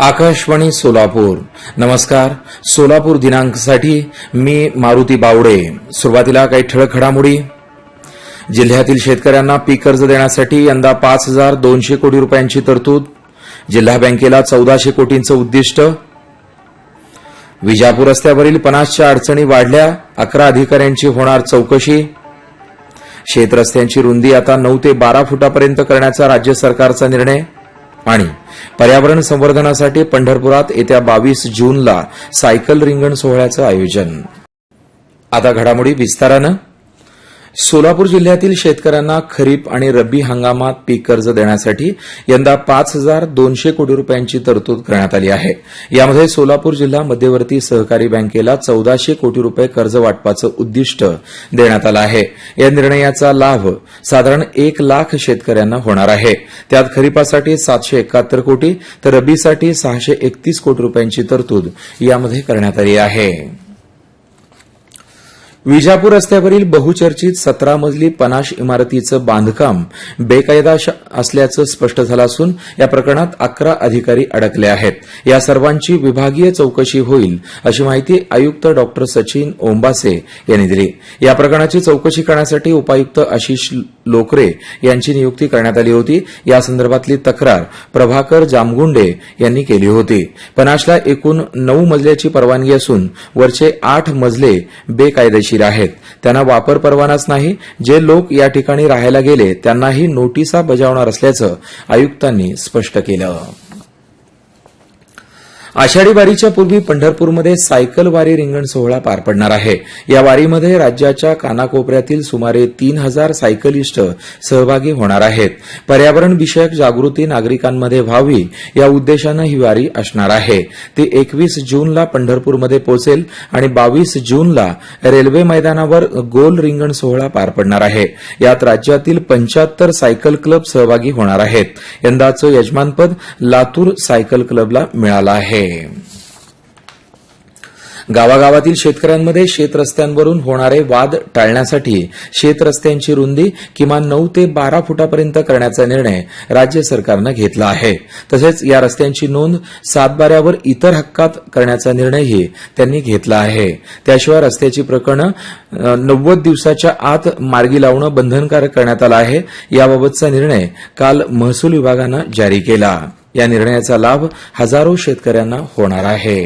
आकाशवाणी सोलापूर. नमस्कार. सोलापूर दिनांकसाठी मी मारुती बावडे. सुरुवातीला काही ठळक घडामोडी. जिल्ह्यातील शेतकऱ्यांना पीक कर्ज देण्यासाठी यंदा पाच हजार दोनशे कोटी रुपयांची तरतूद. जिल्हा बँकेला चौदाशे कोटींचं उद्दिष्ट. विजापूर रस्त्यावरील पनासच्या अडचणी वाढल्या. अकरा अधिकाऱ्यांची होणार चौकशी. शेत रस्त्यांची रुंदी आता नऊ ते बारा फुटापर्यंत करण्याचा राज्य सरकारचा निर्णय. आणि पर्यावरण संवर्धनासाठी पंढरपुरात येत्या बावीस जूनला सायकल रिंगण सोहळ्याचं आयोजन. आता घडामोडी विस्तारानं सोलापूर जिल्ह्यातील शेतकऱ्यांना खरीप आणि रब्बी हंगामात पीक कर्ज देण्यासाठी यंदा पाच हजार दोनशे कोटी रुपयांची तरतूद करण्यात आली आहे. यामध्ये सोलापूर जिल्हा मध्यवर्ती सहकारी बँकेला चौदाशे कोटी रुपये कर्ज वाटपाचं उद्दिष्ट देण्यात आलं आहे. या निर्णयाचा लाभ साधारण एक लाख शेतकऱ्यांना होणार आहे. त्यात खरीपासाठी सातशे एकाहत्तर कोटी तर रब्बीसाठी सहाशे एकतीस कोटी रुपयांची तरतूद यामध्ये करण्यात आली आहे. विजापूर रस्त्यावरील बहुचर्चित सतरा मजली पनाश इमारतीचं बांधकाम बेकायदा श- असल्याचं स्पष्ट झालं असून या प्रकरणात अकरा अधिकारी अडकले आहेत. या सर्वांची विभागीय चौकशी होईल अशी माहिती आयुक्त डॉक्टर सचिन ओंबासे यांनी दिली. या प्रकरणाची चौकशी करण्यासाठी उपायुक्त आशिष लोकरे यांची नियुक्ती करण्यात आली होती. या संदर्भातली तक्रार प्रभाकर जामगुंडे यांनी केली होती. पनाशला एकूण नऊ मजल्याची परवानगी असून वरचे आठ मजले बेकायदेशीर आहेत. त्यांना वापर परवानाच नाही. जे लोक या ठिकाणी राहायला गेले त्यांनाही नोटिसा बजावणार असल्याचं आयुक्तांनी स्पष्ट केलं. आषाढी वारीच्या पूर्वी पंढरपूरमध्ये सायकल वारी रिंगण सोहळा पार पडणार आहे. या वारीमध्ये राज्याच्या कानाकोपऱ्यातील सुमारे तीन हजार सायकलिस्ट सहभागी होणार आहेत. पर्यावरण विषयक जागृती नागरिकांमध्ये व्हावी या उद्देशानं ही वारी असणार आहे. ती एकवीस जूनला पंढरपूरमध्ये पोहोचेल आणि बावीस जूनला रेल्वे मैदानावर गोल रिंगण सोहळा पार पडणार आहे. यात राज्यातील पंच्याहत्तर सायकल क्लब सहभागी होणार आहेत. यंदाचं यजमानपद लातूर सायकल क्लबला मिळालं आहे. गावागावातील शेतकऱ्यांमध्ये शेतरस्त्यांवरून होणारे वाद टाळण्यासाठी शेतरस्त्यांची रुंदी किमान नऊ ते बारा फुटापर्यंत करण्याचा निर्णय राज्य सरकारनं घेतला आहे. तसेच या रस्त्यांची नोंद सातबाऱ्यावर इतर हक्कात करण्याचा निर्णयही त्यांनी घेतला आहे. त्याशिवाय रस्त्याची प्रकरणं नव्वद दिवसाच्या आत मार्गी लावणं बंधनकारक करण्यात आलं आहे. याबाबतचा निर्णय काल महसूल विभागानं जारी केला. या निर्णयाचा लाभ हजारो शेतकऱ्यांना होणार आहे.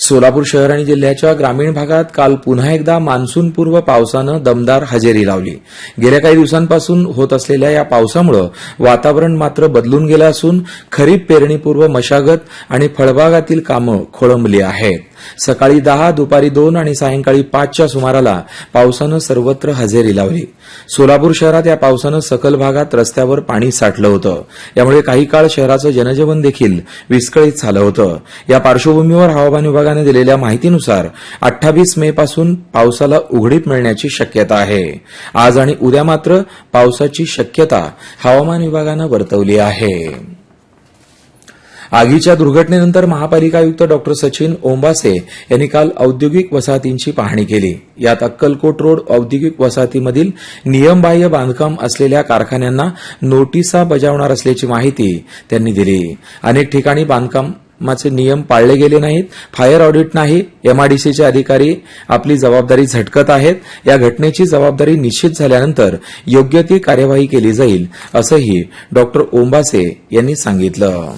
सोलापूर शहर आणि जिल्ह्याच्या ग्रामीण भागात काल पुन्हा एकदा मान्सूनपूर्व पावसानं दमदार हजेरी लावली. गेल्या काही दिवसांपासून होत असलेल्या या पावसामुळे वातावरण मात्र बदलून गेलं असून खरीप पेरणीपूर्व मशागत आणि फळबागातील कामं खोळंबली आहेत. सकाळी दहा दुपारी दोन आणि सायंकाळी पाचच्या सुमाराला पावसानं सर्वत्र हजेरी लावली. सोलापूर शहरात या पावसानं सकल भागात रस्त्यावर पाणी साठलं होतं. यामुळे काही काळ शहराचं जनजीवन देखील विस्कळीत झालं होतं. या पार्श्वभूमीवर हवामान विभागाने विभागाने दिलेल्या माहितीनुसार अठ्ठावीस मे पासून पावसाला उघडीप मिळण्याची शक्यता आहे. आज आणि उद्या मात्र पावसाची शक्यता हवामान विभागानं वर्तवली आहे. आगीच्या दुर्घटनेनंतर महापालिका आयुक्त डॉक्टर सचिन ओंबासे यांनी काल औद्योगिक वसाहतींची पाहणी केली. यात अक्कलकोट रोड औद्योगिक वसाहतीमधील नियमबाह्य बांधकाम असलेल्या कारखान्यांना नोटिसा बजावणार असल्याची माहिती त्यांनी दिली. अनेक ठिकाणी बांधकाम चे नियम पाळले गेले नाहीत. फायर ऑडिट नाही. एमआरडीसीचे अधिकारी आपली जबाबदारी झटकत आहेत. या घटनेची जबाबदारी निश्चित झाल्यानंतर योग्य ती कार्यवाही केली जाईल असंही डॉक्टर ओंबासे यांनी सांगितलं.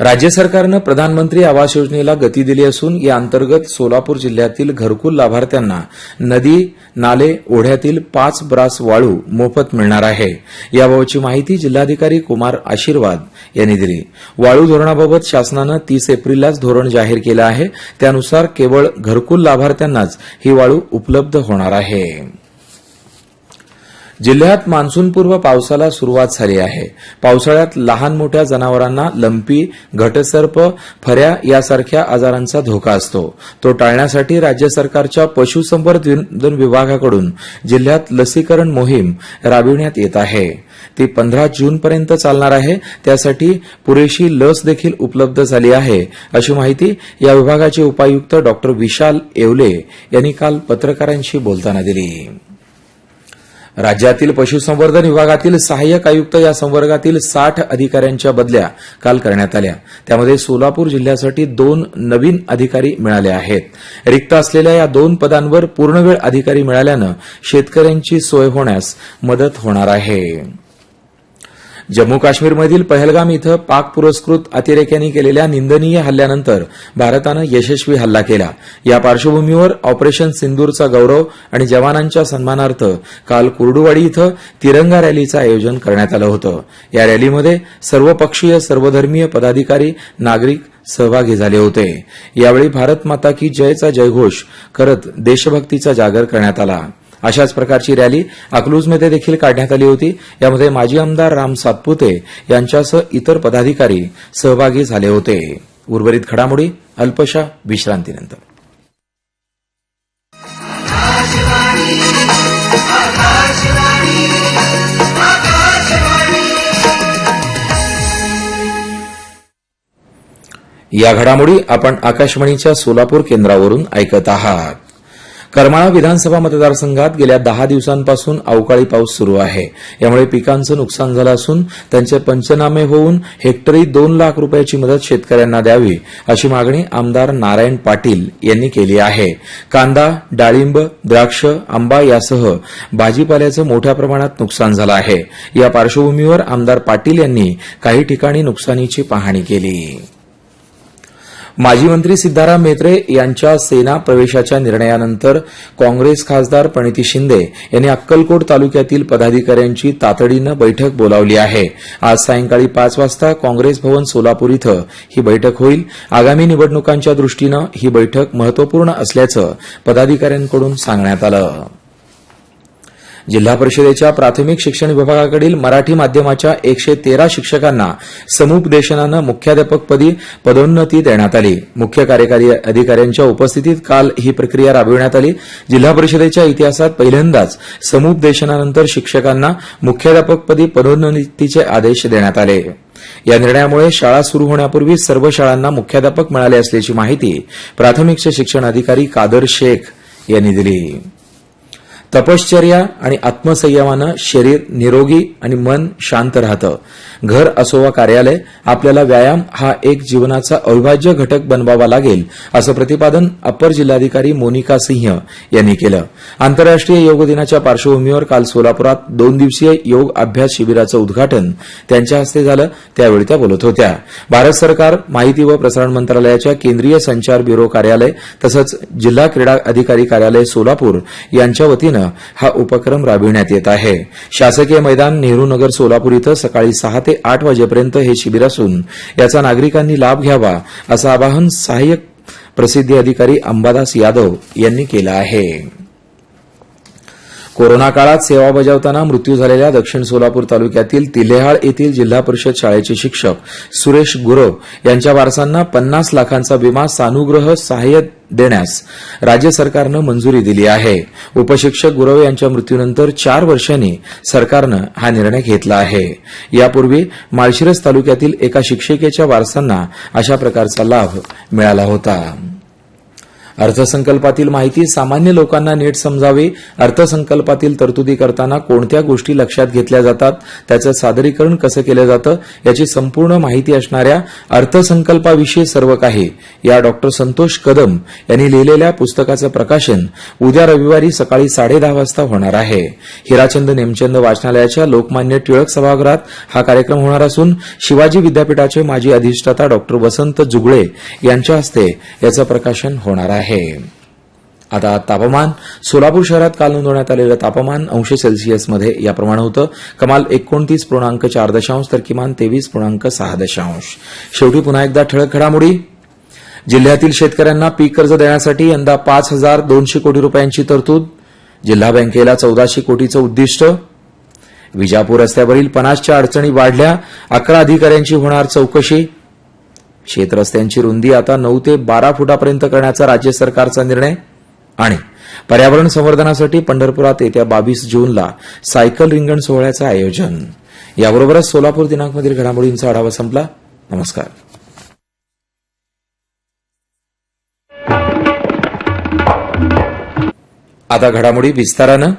राज्य सरकारनं प्रधानमंत्री आवास योजनेला गती दिली असून या अंतर्गत सोलापूर जिल्ह्यातील घरकुल लाभार्थ्यांना नदी नाले ओढ्यातील पाच ब्रास वाळू मोफत मिळणार आहे. याबाबतची माहिती जिल्हाधिकारी कुमार आशीर्वाद यांनी दिली. वाळू धोरणाबाबत शासनानं तीस एप्रिललाच धोरण जाहीर केलं आहे. त्यानुसार केवळ घरकुल लाभार्थ्यांनाच ही वाळू उपलब्ध होणार आहे. जिल्ह्यात मान्सूनपूर्व पावसाला सुरुवात झाली आहे. पावसाळ्यात लहान मोठ्या जनावरांना लंपी घटसर्प फऱ्या यासारख्या आजारांचा धोका असतो. तो टाळण्यासाठी राज्य सरकारच्या पशुसंवर्धन विभागाकडून जिल्ह्यात लसीकरण मोहीम राबविण्यात येत आहे. ती पंधरा जूनपर्यंत चालणार आहे. त्यासाठी पुरेशी लस देखील उपलब्ध झाली आहे अशी माहिती या विभागाचे उपायुक्त डॉक्टर विशाल येवले यांनी काल पत्रकारांशी बोलताना दिली. राज्यातील पशुसंवर्धन विभागातील सहाय्यक आयुक्त या संवर्गातील साठ अधिकाऱ्यांच्या बदल्या काल करण्यात आल्या. त्यामध्ये सोलापूर जिल्ह्यासाठी दोन नवीन अधिकारी मिळाले आहेत. रिक्त असलेल्या या दोन पदांवर पूर्णवेळ अधिकारी मिळाल्यानं शेतकऱ्यांची सोय होण्यास मदत होणार आहे. जम्मू काश्मीरमधील पहलगाम इथं पाक पुरस्कृत अतिरेक्यांनी केलेल्या निंदनीय हल्ल्यानंतर भारतानं यशस्वी हल्ला केला. या पार्श्वभूमीवर ऑपरेशन सिंदूरचा गौरव आणि जवानांच्या सन्मानार्थ काल कुर्डुवाडी इथं तिरंगा रॅलीचं आयोजन करण्यात आलं होतं. या रॅलीमध्ये सर्वपक्षीय सर्वधर्मीय पदाधिकारी नागरिक सहभागी झाले होते. यावेळी भारत माता की जयचा जयघोष करत देशभक्तीचा जागर करण्यात आला. अशाच प्रकारची रॅली अकलूजमध्ये देखील काढण्यात आली होती. यामध्ये माजी आमदार राम सातपुते यांच्यासह इतर पदाधिकारी सहभागी झाले होते. उर्वरित घडामोडी अल्पशा विश्रांतीनंतर. या घडामोडी आपण आकाशवाणीच्या सोलापूर केंद्रावरून ऐकत आहात. करमाळा विधानसभा मतदारसंघात गेल्या दहा दिवसांपासून अवकाळी पाऊस सुरू आहे. यामुळे पिकांचं नुकसान झालं असून त्यांचे पंचनामे होऊन हेक्टरी दोन लाख रुपयाची मदत शेतकऱ्यांना द्यावी अशी मागणी आमदार नारायण पाटील यांनी केली आहे. कांदा डाळिंब द्राक्ष आंबा यासह भाजीपाल्याचं मोठ्या प्रमाणात नुकसान झालं आहे. या पार्श्वभूमीवर आमदार पाटील यांनी काही ठिकाणी नुकसानीची पाहणी केली. माजी मंत्री सिद्धाराम मेत्रे यांच्या सेना प्रवेशाच्या निर्णयानंतर काँग्रेस खासदार प्रणिती शिंदे यांनी अक्कलकोट तालुक्यातील पदाधिकाऱ्यांची तातडीनं बैठक बोलावली आहे. आज सायंकाळी पाच वाजता काँग्रेस भवन सोलापूर इथं ही बैठक होईल. आगामी निवडणुकांच्या दृष्टीनं ही बैठक महत्त्वपूर्ण असल्याचं पदाधिकाऱ्यांकडून सांगण्यात आलं. जिल्हा परिषदेच्या प्राथमिक शिक्षण विभागाकडील मराठी माध्यमाच्या एकशे तेरा शिक्षकांना समुपदेशनानं मुख्याध्यापकपदी पदोन्नती देण्यात आली. मुख्य कार्यकारी अधिकाऱ्यांच्या उपस्थितीत काल ही प्रक्रिया राबविण्यात आली. जिल्हा परिषदेच्या इतिहासात पहिल्यांदाच समुपदेशनानंतर शिक्षकांना मुख्याध्यापकपदी पदोन्नतीचे आदेश देण्यात आले. या निर्णयामुळे शाळा सुरू होण्यापूर्वी सर्व शाळांना मुख्याध्यापक मिळाले असल्याची माहिती प्राथमिक शिक्षण अधिकारी कादर शेख यांनी दिली. तपश्चर्या आणि आत्मसंयमानं शरीर निरोगी आणि मन शांत राहतं. घर असो वा कार्यालय आपल्याला व्यायाम हा एक जीवनाचा अविभाज्य घटक बनवावा लागेल असं प्रतिपादन अपर जिल्हाधिकारी मोनिका सिंह यांनी केलं. आंतरराष्ट्रीय योग दिनाच्या पार्श्वभूमीवर काल सोलापुरात दोन दिवसीय योग अभ्यास शिबिराचं उद्घाटन त्यांच्या हस्ते झालं त्यावेळी त्या बोलत होत्या. भारत सरकार माहिती व प्रसारण मंत्रालयाच्या केंद्रीय संचार ब्युरो कार्यालय तसंच जिल्हा क्रीडा अधिकारी कार्यालय सोलापूर यांच्या वतीनं हा उपक्रम राबविण्यात येत आहे. शासकीय मैदान नेहरू नगर सोलापूर इथं सकाळी सहा ते आठ वाजेपर्यंत हे शिबिर असून याचा नागरिकांनी लाभ घ्यावा असं आवाहन सहाय्यक प्रसिद्धी अधिकारी अंबादास यादव यांनी केलं आहे. कोरोना काळात सेवा बजावताना मृत्यू झालेल्या दक्षिण सोलापूर तालुक्यातील तिलेहाळ येथील जिल्हा परिषद शाळेचे शिक्षक सुरेश गुरव यांच्या वारसांना पन्नास लाखांचा विमा सानुग्रह सहाय्य देण्यास राज्य सरकारनं मंजुरी दिली आहे. उपशिक्षक गुरव यांच्या मृत्यूनंतर चार वर्षांनी सरकारनं हा निर्णय घेतला आहे. यापूर्वी माळशिरस तालुक्यातील एका शिक्षिकेच्या वारसांना अशा प्रकारचा लाभ मिळाला होता. अर्थसंकल्पातील माहिती सामान्य लोकांना नीट समजावी अर्थसंकल्पातील तरतुदी करताना कोणत्या गोष्टी लक्षात घेतल्या जातात त्याचं सादरीकरण कसं केलं जातं याची संपूर्ण माहिती असणाऱ्या अर्थसंकल्पाविषयी सर्व काही या डॉक्टर संतोष कदम यांनी लिहिलेल्या पुस्तकाचं प्रकाशन उद्या रविवारी सकाळी साडेदहा वाजता होणार आहे. हिराचंद नेमचंद वाचनालयाच्या लोकमान्य टिळक सभागृहात हा कार्यक्रम होणार असून शिवाजी विद्यापीठाचे माजी अधिष्ठाता डॉक्टर वसंत जुगळे यांच्या हस्ते याचं प्रकाशन होणार आहे. आहे. आता तापमान सोलापूर शहरात काल नोंदवण्यात आलेलं तापमान अंश सेल्सिअसमध्ये याप्रमाणे होतं. कमाल एकोणतीस पूर्णांक चार दशांश तर किमान तेवीस पूर्णांक सहा दशांश. शेवटी पुन्हा एकदा ठळक घडामोडी. जिल्ह्यातील शेतकऱ्यांना पीक कर्ज देण्यासाठी यंदा पाच हजार दोनशे कोटी रुपयांची तरतूद. जिल्हा बँकेला चौदाशे कोटीचं उद्दिष्ट. विजापूर रस्त्यावरील पनासच्या अडचणी वाढल्या. अकरा अधिकाऱ्यांची होणार चौकशी. शेतरस्त्यांची रुंदी आता नऊ ते बारा फुटापर्यंत करण्याचा राज्य सरकारचा निर्णय आणि पर्यावरण संवर्धनासाठी पंढरपुरात येत्या बावीस जूनला सायकल रिंगण सोहळ्याचं आयोजन. याबरोबरच सोलापूर दिनांकमधील घडामोडींचा आढावा संपला. नमस्कार. आता घडामोडी विस्तारानं.